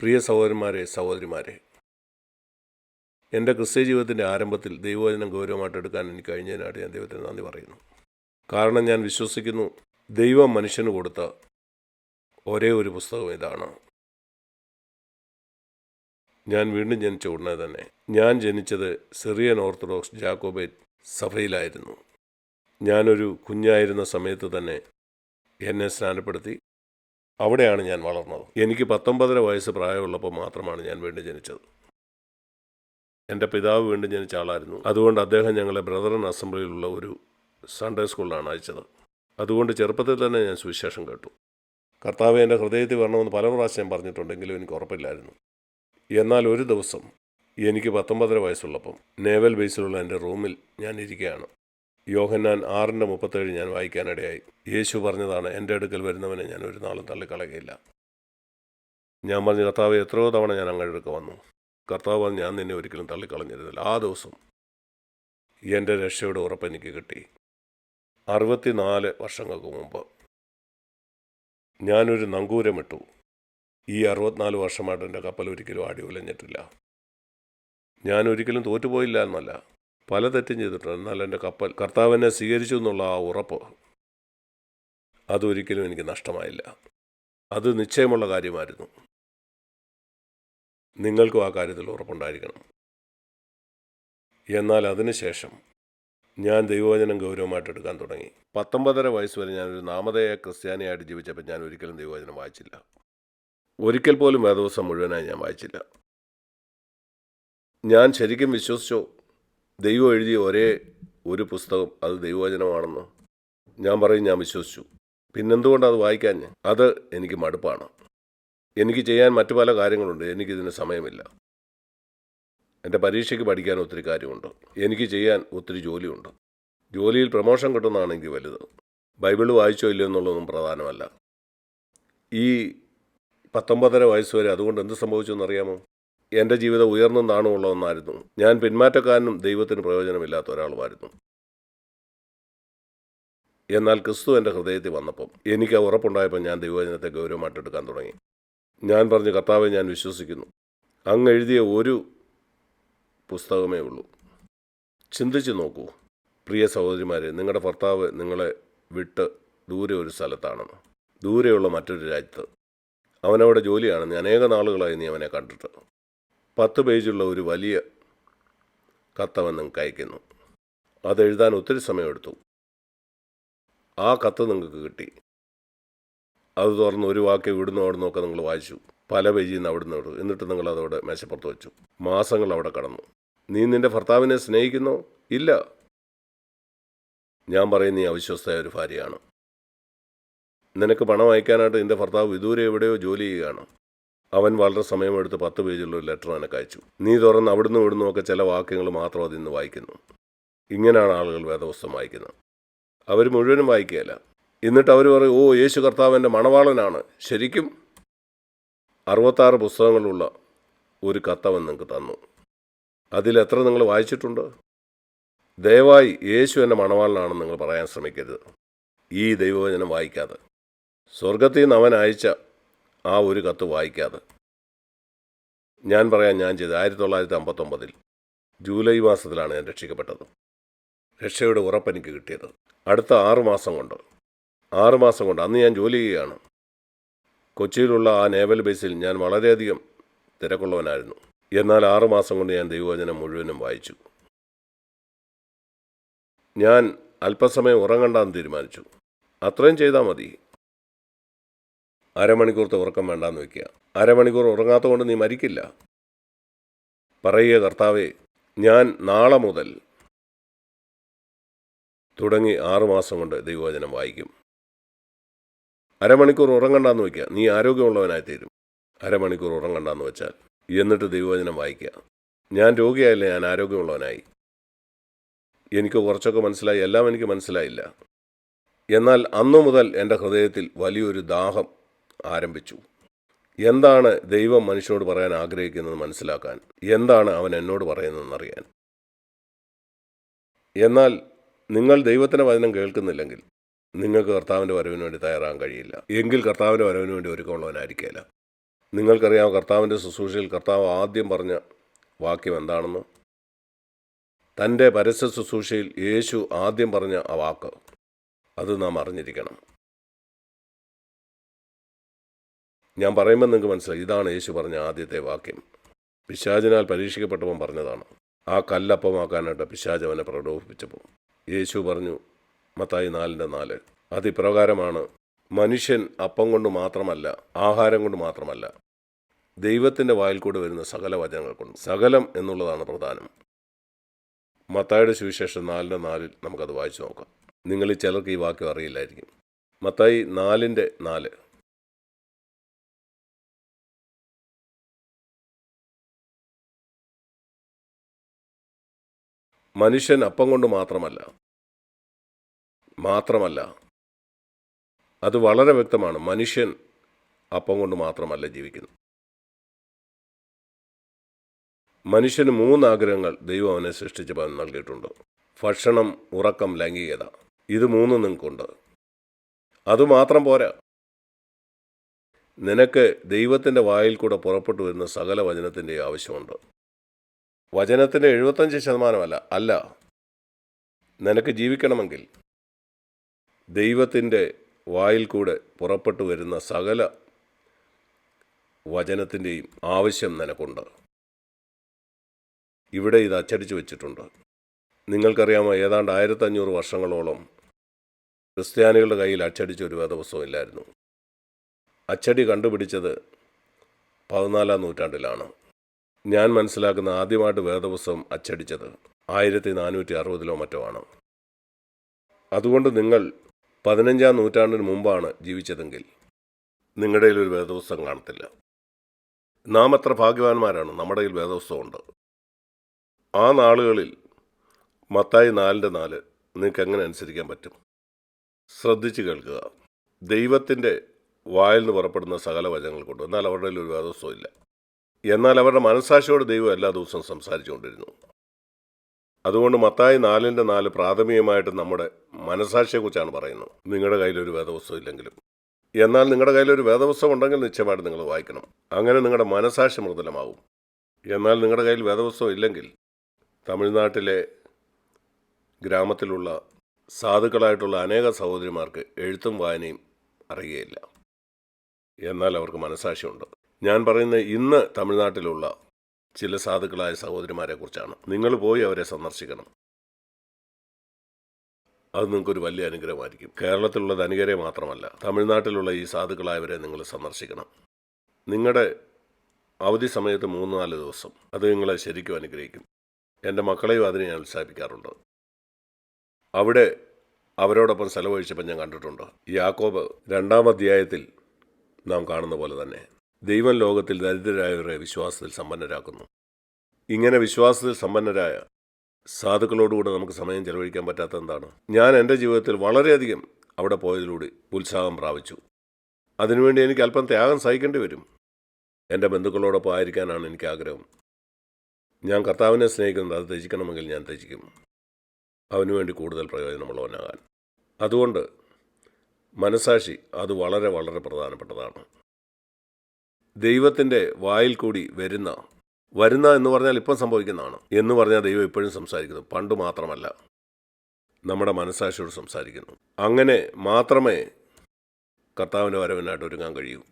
പ്രിയ സഹോദരന്മാരെ സഹോദരിമാരെ എന്റെ ക്രിസ്ത്യ ജീവിതത്തിന്റെ ആരംഭത്തിൽ ദൈവവചനം ഗൗരവമായിട്ട് എടുക്കാൻ എനിക്ക് കഴിഞ്ഞതിനായിട്ട് ഞാൻ ദൈവത്തിന് നന്ദി പറയുന്നു. കാരണം ഞാൻ വിശ്വസിക്കുന്നു ദൈവം മനുഷ്യന് കൊടുത്ത ഒരേ ഒരു പുസ്തകം ഇതാണ്. ഞാൻ വീണ്ടും ജനിച്ച ഉടനെ തന്നെ ഞാൻ ജനിച്ചത് സിറിയൻ ഓർത്തഡോക്സ് ജാക്കോബേറ്റ് സഭയിലായിരുന്നു. ഞാനൊരു കുഞ്ഞായിരുന്ന സമയത്ത് തന്നെ എന്നെ സ്നാനപ്പെടുത്തി അവിടെയാണ് ഞാൻ വളർന്നത്. എനിക്ക് പത്തൊമ്പതര വയസ്സ് പ്രായമുള്ളപ്പോൾ മാത്രമാണ് ഞാൻ വീണ്ടും ജനിച്ചത്. എന്റെ പിതാവ് വീണ്ടും ജനിച്ച ആളായിരുന്നു. അതുകൊണ്ട് അദ്ദേഹം ഞങ്ങളെ ബ്രദറൻ അസംബ്ലിയിലുള്ള ഒരു സൺഡേ സ്കൂളിലാണ് അയച്ചത്. അതുകൊണ്ട് ചെറുപ്പത്തിൽ തന്നെ ഞാൻ സുവിശേഷം കേട്ടു. കർത്താവ് എന്റെ ഹൃദയത്തിൽ വരണമെന്ന് പല പ്രാവശ്യം പറഞ്ഞിട്ടുണ്ടെങ്കിലും എനിക്ക് ഉറപ്പില്ലായിരുന്നു. എന്നാൽ ഒരു ദിവസം എനിക്ക് പത്തൊമ്പതര വയസ്സുള്ളപ്പം നേവൽ ബേസിലുള്ള എന്റെ റൂമിൽ ഞാൻ ഇരിക്കുകയാണ്. യോഹന്നാൻ ആറിന്റെ മുപ്പത്തേഴ് ഞാൻ വായിക്കാനിടയായി. യേശു പറഞ്ഞതാണ് എന്റെ അടുക്കൽ വരുന്നവനെ ഞാൻ ഒരു നാളും തള്ളിക്കളയുകയില്ല. ഞാൻ പറഞ്ഞു കർത്താവ് എത്രയോ തവണ ഞാൻ അങ്ങയുടെ അടുക്ക വന്നു. കർത്താവ് ഞാൻ നിന്നെ ഒരിക്കലും തള്ളിക്കളഞ്ഞിരുന്നില്ല. ആ ദിവസം എന്റെ രക്ഷയുടെ ഉറപ്പ് എനിക്ക് കിട്ടി. അറുപത്തിനാല് വർഷങ്ങൾക്ക് മുമ്പ് ഞാനൊരു നങ്കൂരമിട്ടു. ഈ അറുപത്തിനാല് വർഷമായിട്ട് എന്റെ കപ്പൽ ഒരിക്കലും ആടി ഉലഞ്ഞിട്ടില്ല ഞാൻ ഒരിക്കലും തോറ്റുപോയില്ല എന്നല്ല. പല തെറ്റും ചെയ്തിട്ടുണ്ട്. എന്നാൽ എന്റെ കപ്പൽ കർത്താവിനെ സ്വീകരിച്ചു എന്നുള്ള ആ ഉറപ്പ് അതൊരിക്കലും എനിക്ക് നഷ്ടമായില്ല. അത് നിശ്ചയമുള്ള കാര്യമായിരുന്നു. നിങ്ങൾക്കും ആ കാര്യത്തിൽ ഉറപ്പുണ്ടായിരിക്കണം. എന്നാൽ അതിനുശേഷം ഞാൻ ദൈവവചനം ഗൗരവമായിട്ട് എടുക്കാൻ തുടങ്ങി. പത്തൊമ്പതര വയസ്സ് വരെ ഞാനൊരു നാമധേയ ക്രിസ്ത്യാനിയായിട്ട് ജീവിച്ചപ്പോൾ ഞാൻ ഒരിക്കലും ദൈവവചനം വായിച്ചില്ല. ഒരിക്കൽ പോലും വേദവസം മുഴുവനായി ഞാൻ വായിച്ചില്ല. ഞാൻ ശരിക്കും വിശ്വസിച്ചോ? ദൈവം എഴുതിയ ഒരേ ഒരു പുസ്തകം അത് ദൈവവചനമാണെന്ന്? ഞാൻ പറയും ഞാൻ വിശ്വസിച്ചു. പിന്നെന്തുകൊണ്ട് അത് വായിക്കാൻ അത് എനിക്ക് മടുപ്പാണ്. എനിക്ക് ചെയ്യാൻ മറ്റു പല കാര്യങ്ങളുണ്ട്. എനിക്കിതിന് സമയമില്ല. എന്റെ പരീക്ഷയ്ക്ക് പഠിക്കാൻ ഒത്തിരി കാര്യമുണ്ട്. എനിക്ക് ചെയ്യാൻ ഒത്തിരി ജോലിയുണ്ട്. ജോലിയിൽ പ്രമോഷൻ കിട്ടുന്നതാണ് എനിക്ക് വലുത്. ബൈബിൾ വായിച്ചോ ഇല്ലയോ എന്നുള്ളതൊന്നും പ്രധാനമല്ല. ഈ പത്തൊമ്പതര വയസ്സ് വരെ അതുകൊണ്ട് എന്ത് സംഭവിച്ചു എന്നറിയാമോ? എന്റെ ജീവിതം ഉയർന്നും താണുമുള്ള ഒന്നായിരുന്നു. ഞാൻ പിന്മാറ്റക്കാരനും ദൈവത്തിന് പ്രയോജനമില്ലാത്ത ഒരാളുമായിരുന്നു. എന്നാൽ ക്രിസ്തു എന്റെ ഹൃദയത്തിൽ വന്നപ്പം എനിക്ക് ആ ഉറപ്പുണ്ടായപ്പോൾ ഞാൻ ദൈവവചനത്തെ ഗൗരവമായിട്ട് എടുക്കാൻ തുടങ്ങി. ഞാൻ പറഞ്ഞു കർത്താവെ ഞാൻ വിശ്വസിക്കുന്നു. അങ്ങ് എഴുതിയ ഒരു പുസ്തകമേ ഉള്ളൂ. ചിന്തിച്ച് നോക്കൂ പ്രിയ സഹോദരിമാരെ നിങ്ങളുടെ ഭർത്താവ് നിങ്ങളെ വിട്ട് ദൂരെ ഒരു സ്ഥലത്താണെന്ന് ദൂരെയുള്ള മറ്റൊരു രാജ്യത്ത്. അവനവിടെ ജോലിയാണെന്ന് അനേക നാളുകളായി നീ അവനെ കണ്ടിട്ട്. പത്ത് പേജുള്ള ഒരു വലിയ കത്തവൻ നിങ്ങൾക്ക് അയക്കുന്നു. അതെഴുതാൻ ഒത്തിരി സമയമെടുത്തു. ആ കത്ത് നിങ്ങൾക്ക് കിട്ടി. അത് തുറന്ന് ഒരു വാക്ക് ഇവിടുന്ന് അവിടെ നിന്നൊക്കെ നിങ്ങൾ വായിച്ചു. പല പേജിൽ നിന്ന് അവിടുന്ന് നിന്ന് എന്നിട്ട് നിങ്ങൾ അതവിടെ മേശപ്പുറത്ത് വെച്ചു. മാസങ്ങൾ അവിടെ കടന്നു. നീ നിന്റെ ഭർത്താവിനെ സ്നേഹിക്കുന്നോ? ഇല്ല. ഞാൻ പറയും നീ അവിശ്വസ്തയായ ഒരു ഭാര്യയാണ്. നിനക്ക് പണം അയക്കാനായിട്ട് നിന്റെ ഭർത്താവ് വിദൂരെ എവിടെയോ ജോലി ചെയ്യുകയാണ്. അവൻ വളരെ സമയമെടുത്ത് പത്ത് പേജുള്ള ഒരു ലെറ്റർ എനിക്ക് അയച്ചു. നീ തുറന്ന് അവിടുന്ന് ഇവിടുന്നും ഒക്കെ ചില വാക്യങ്ങൾ മാത്രം അതിൽ നിന്ന് വായിക്കുന്നു. ഇങ്ങനെയാണ് ആളുകൾ വേദപുസ്തകം വായിക്കുന്നത്. അവർ മുഴുവനും വായിക്കുകയല്ല. എന്നിട്ട് അവർ പറയും ഓ യേശു കർത്താവിന്റെ മണവാളനാണ്. ശരിക്കും അറുപത്താറ് പുസ്തകങ്ങളുള്ള ഒരു കത്തവൻ നിങ്ങൾക്ക് തന്നു. അതിൽ എത്ര നിങ്ങൾ വായിച്ചിട്ടുണ്ട്? ദയവായി യേശു എന്റെ മണവാളനാണെന്ന് നിങ്ങൾ പറയാൻ ശ്രമിക്കരുത്. ഈ ദൈവവചനം വായിക്കാതെ. സ്വർഗത്തിൽ നിന്ന് അവൻ അയച്ച ആ ഒരു കത്ത് വായിക്കാതെ. ഞാൻ പറയാൻ ഞാൻ ചെയ്തത് ആയിരത്തി തൊള്ളായിരത്തി അമ്പത്തൊമ്പതിൽ ജൂലൈ മാസത്തിലാണ് ഞാൻ രക്ഷിക്കപ്പെട്ടത്. രക്ഷയുടെ ഉറപ്പെനിക്ക് കിട്ടിയത്. അടുത്ത ആറ് മാസം കൊണ്ട്. ആറ് മാസം കൊണ്ട്. അന്ന് ഞാൻ ജോലി ചെയ്യുകയാണ്. കൊച്ചിയിലുള്ള ആ നേവൽ ബേസിൽ ഞാൻ വളരെയധികം തിരക്കുള്ളവനായിരുന്നു. എന്നാൽ ആറ് മാസം കൊണ്ട് ഞാൻ ദൈവവചനം മുഴുവനും വായിച്ചു. ഞാൻ അല്പസമയം ഉറങ്ങണ്ടെന്ന് തീരുമാനിച്ചു. അത്രയും ചെയ്താൽ മതി. അരമണിക്കൂർത്തെ ഉറക്കം വേണ്ടാന്ന് വെക്കുക. അരമണിക്കൂർ ഉറങ്ങാത്തതുകൊണ്ട് നീ മരിക്കില്ല. പറയുക കർത്താവേ ഞാൻ നാളെ മുതൽ തുടങ്ങി ആറുമാസം കൊണ്ട് ദൈവവചനം വായിക്കും. അരമണിക്കൂർ ഉറങ്ങണ്ടെന്ന് വയ്ക്കുക നീ ആരോഗ്യമുള്ളവനായി തീരും അരമണിക്കൂർ ഉറങ്ങണ്ടെന്ന് വെച്ചാൽ എന്നിട്ട് ദൈവവചനം വായിക്കുക. ഞാൻ രോഗിയായില്ല ഞാൻ ആരോഗ്യമുള്ളവനായി. എനിക്ക് കുറച്ചൊക്കെ മനസ്സിലായി എല്ലാം എനിക്ക് മനസ്സിലായില്ല. എന്നാൽ അന്നു മുതൽ എന്റെ ഹൃദയത്തിൽ വലിയൊരു ദാഹം ആരംഭിച്ചു. എന്താണ് ദൈവം മനുഷ്യനോട് പറയാൻ ആഗ്രഹിക്കുന്നത് മനസ്സിലാക്കാൻ? എന്താണ് അവൻ എന്നോട് പറയുന്നതെന്നറിയാൻ? എന്നാൽ നിങ്ങൾ ദൈവത്തിന്റെ വചനം കേൾക്കുന്നില്ലെങ്കിൽ നിങ്ങൾക്ക് കർത്താവിന്റെ വരവിന് വേണ്ടി തയ്യാറാൻ കഴിയില്ല. എങ്കിൽ കർത്താവിന്റെ വരവിന് വേണ്ടി ഒരുക്കമുള്ളവനായിരിക്കില്ല നിങ്ങൾക്കറിയാം കർത്താവിന്റെ ശുശ്രൂഷയിൽ കർത്താവ് ആദ്യം പറഞ്ഞ വാക്യം എന്താണെന്ന്? തന്റെ പരസ്യ ശുശ്രൂഷയിൽ യേശു ആദ്യം പറഞ്ഞ ആ വാക്ക്. അത് നാം അറിഞ്ഞിരിക്കണം. ഞാൻ പറയുമ്പോൾ നിങ്ങൾക്ക് മനസ്സിലായി. ഇതാണ് യേശു പറഞ്ഞ ആദ്യത്തെ വാക്യം. പിശാചിനാൽ പരീക്ഷിക്കപ്പെട്ടവൻ പറഞ്ഞതാണ്. ആ കല്ലപ്പമാക്കാനായിട്ട് പിശാജ് അവനെ പ്രലോഭിപ്പിച്ചപ്പോൾ യേശു പറഞ്ഞു മത്തായി നാലിന്റെ നാല്. അതിപ്രകാരമാണ് മനുഷ്യൻ അപ്പം കൊണ്ട് മാത്രമല്ല ആഹാരം കൊണ്ട് മാത്രമല്ല ദൈവത്തിന്റെ വായിൽ കൂടെ വരുന്ന സകല വചനങ്ങൾ കൊണ്ട് സകലം എന്നുള്ളതാണ് പ്രധാനം. മത്തായുടെ സുവിശേഷം നാലിന്റെ നാലിൽ നമുക്കത് വായിച്ചു നോക്കാം. നിങ്ങളിൽ ചിലർക്ക് ഈ വാക്യം അറിയില്ലായിരിക്കും. മത്തായി നാലിന്റെ നാല്. മനുഷ്യൻ അപ്പം കൊണ്ട് മാത്രമല്ല. മാത്രമല്ല. അത് വളരെ വ്യക്തമാണ്. മനുഷ്യൻ അപ്പം കൊണ്ട് മാത്രമല്ല ജീവിക്കുന്നത്. മനുഷ്യന് മൂന്ന് ആഗ്രഹങ്ങൾ ദൈവം അവനെ സൃഷ്ടിച്ചപ്പോൾ നൽകിയിട്ടുണ്ട്. ഭക്ഷണം ഉറക്കം ലൈംഗികത. ഇത് മൂന്നും നിങ്ങൾക്കുണ്ട്. അതുമാത്രം പോരാ. നിനക്ക് ദൈവത്തിന്റെ വായിൽ കൂടെ പുറപ്പെട്ടു വരുന്ന സകല വചനത്തിന്റെ ആവശ്യമുണ്ട്. വചനത്തിന്റെ എഴുപത്തഞ്ച് ശതമാനമല്ല അല്ല. നിനക്ക് ജീവിക്കണമെങ്കിൽ ദൈവത്തിന്റെ വായിൽ കൂടെ പുറപ്പെട്ടു വരുന്ന സകല വചനത്തിന്റെയും ആവശ്യം നിനക്കുണ്ട്. ഇവിടെ ഇത് അച്ചടിച്ചു വെച്ചിട്ടുണ്ട്. നിങ്ങൾക്കറിയാമോ ഏതാണ്ട് ആയിരത്തഞ്ഞൂറ് വർഷങ്ങളോളം ക്രിസ്ത്യാനികളുടെ കയ്യിൽ അച്ചടിച്ച ഒരു വേദപുസ്തകം ഇല്ലായിരുന്നു. അച്ചടി കണ്ടുപിടിച്ചത് പതിനാലാം നൂറ്റാണ്ടിലാണ്. ഞാൻ മനസ്സിലാക്കുന്ന ആദ്യമായിട്ട് വേദപുസ്തകം അച്ചടിച്ചത് ആയിരത്തി നാനൂറ്റി അറുപതിലോ മറ്റോ ആണ്. അതുകൊണ്ട് നിങ്ങൾ പതിനഞ്ചാം നൂറ്റാണ്ടിന് മുമ്പാണ് ജീവിച്ചതെങ്കിൽ നിങ്ങളുടെ ഒരു വേദപുസ്തകം കാണത്തില്ല. നാം അത്ര ഭാഗ്യവാന്മാരാണ്. നമ്മുടെ കയ്യിൽ വേദപുസ്തകമുണ്ട് ആ നാളുകളിൽ മത്തായി നാലിന്റെ നാല് നിങ്ങൾക്ക് എങ്ങനെ അനുസരിക്കാൻ പറ്റും? ശ്രദ്ധിച്ച് കേൾക്കുക. ദൈവത്തിന്റെ വായിൽ നിന്ന് പുറപ്പെടുന്ന സകല വചനങ്ങൾ കൊണ്ട് എന്നാൽ അവരുടെ ഒരു വേദപുസ്തകം ഇല്ല. എന്നാൽ അവരുടെ മനസാക്ഷിയോട് ദൈവം എല്ലാ ദിവസവും സംസാരിച്ചുകൊണ്ടിരുന്നു. അതുകൊണ്ട് മത്തായി നാലിന്റെ നാല് പ്രാഥമികമായിട്ട് നമ്മുടെ മനസാക്ഷിയെക്കുറിച്ചാണ് പറയുന്നത്. നിങ്ങളുടെ കയ്യിലൊരു വേദപുസ്തകം ഇല്ലെങ്കിലും. എന്നാൽ നിങ്ങളുടെ കയ്യിലൊരു വേദപുസ്തകം ഉണ്ടെങ്കിൽ നിശ്ചയമായിട്ട് നിങ്ങൾ വായിക്കണം. അങ്ങനെ നിങ്ങളുടെ മനസാക്ഷി മൃദുലമാവും എന്നാൽ നിങ്ങളുടെ കയ്യിൽ വേദപുസ്തകം ഇല്ലെങ്കിൽ തമിഴ്നാട്ടിലെ ഗ്രാമത്തിലുള്ള സാധുക്കളായിട്ടുള്ള അനേക സഹോദരിമാർക്ക് എഴുത്തും വായനയും അറിയുകയില്ല. എന്നാൽ അവർക്ക് മനസാക്ഷിയുണ്ട് ഞാൻ പറയുന്ന ഇന്ന് തമിഴ്നാട്ടിലുള്ള ചില സാധുക്കളായ സഹോദരിമാരെ കുറിച്ചാണ് നിങ്ങൾ പോയി അവരെ സന്ദർശിക്കണം. അത് നിങ്ങൾക്കൊരു വലിയ അനുഗ്രഹമായിരിക്കും. കേരളത്തിലുള്ള ധനികരെ മാത്രമല്ല തമിഴ്നാട്ടിലുള്ള ഈ സാധുക്കളായവരെ നിങ്ങൾ സന്ദർശിക്കണം. നിങ്ങളുടെ അവധി സമയത്ത് മൂന്ന് നാല് ദിവസം അത് നിങ്ങളെ ശരിക്കും അനുഗ്രഹിക്കും. എന്റെ മക്കളെയും അതിനെ ഞാൻ ഉത്സാഹിപ്പിക്കാറുണ്ട്. അവിടെ അവരോടൊപ്പം ചെലവഴിച്ചപ്പോൾ ഞാൻ കണ്ടിട്ടുണ്ട്. യാക്കോബ് രണ്ടാം അധ്യായത്തിൽ നാം കാണുന്ന പോലെ തന്നെ ദൈവം ലോകത്തിൽ ദരിദ്രരായവരെ വിശ്വാസത്തിൽ സമ്പന്നരാക്കുന്നു. ഇങ്ങനെ വിശ്വാസത്തിൽ സമ്പന്നരായ സാധുക്കളോടുകൂടെ നമുക്ക് സമയം ചെലവഴിക്കാൻ പറ്റാത്ത എന്താണ്? ഞാൻ എന്റെ ജീവിതത്തിൽ വളരെയധികം അവിടെ പോയതിലൂടെ ഉത്സാഹം പ്രാപിച്ചു. അതിനുവേണ്ടി എനിക്ക് അല്പം ത്യാഗം സഹിക്കേണ്ടി വരും. എന്റെ ബന്ധുക്കളോടൊപ്പം ആയിരിക്കാനാണ് എനിക്ക് ആഗ്രഹം. ഞാൻ കർത്താവിനെ സ്നേഹിക്കുന്നത് അത് ത്യജിക്കണമെങ്കിൽ ഞാൻ ത്യജിക്കും. അവനുവേണ്ടി കൂടുതൽ പ്രയോജനമുള്ളവനാകാൻ. അതുകൊണ്ട് മനസാക്ഷി അത് വളരെ വളരെ പ്രധാനപ്പെട്ടതാണ്. ദൈവത്തിന്റെ വായിൽ കൂടി വരുന്ന വരുന്ന എന്ന് പറഞ്ഞാൽ ഇപ്പം സംഭവിക്കുന്നതാണ് എന്ന് പറഞ്ഞാൽ ദൈവം ഇപ്പോഴും സംസാരിക്കുന്നു. പണ്ട് മാത്രമല്ല നമ്മുടെ മനസ്സാക്ഷിയോട് സംസാരിക്കുന്നു. അങ്ങനെ മാത്രമേ കർത്താവിന്റെ വരവിനായിട്ട് ഒരുങ്ങാൻ കഴിയൂ.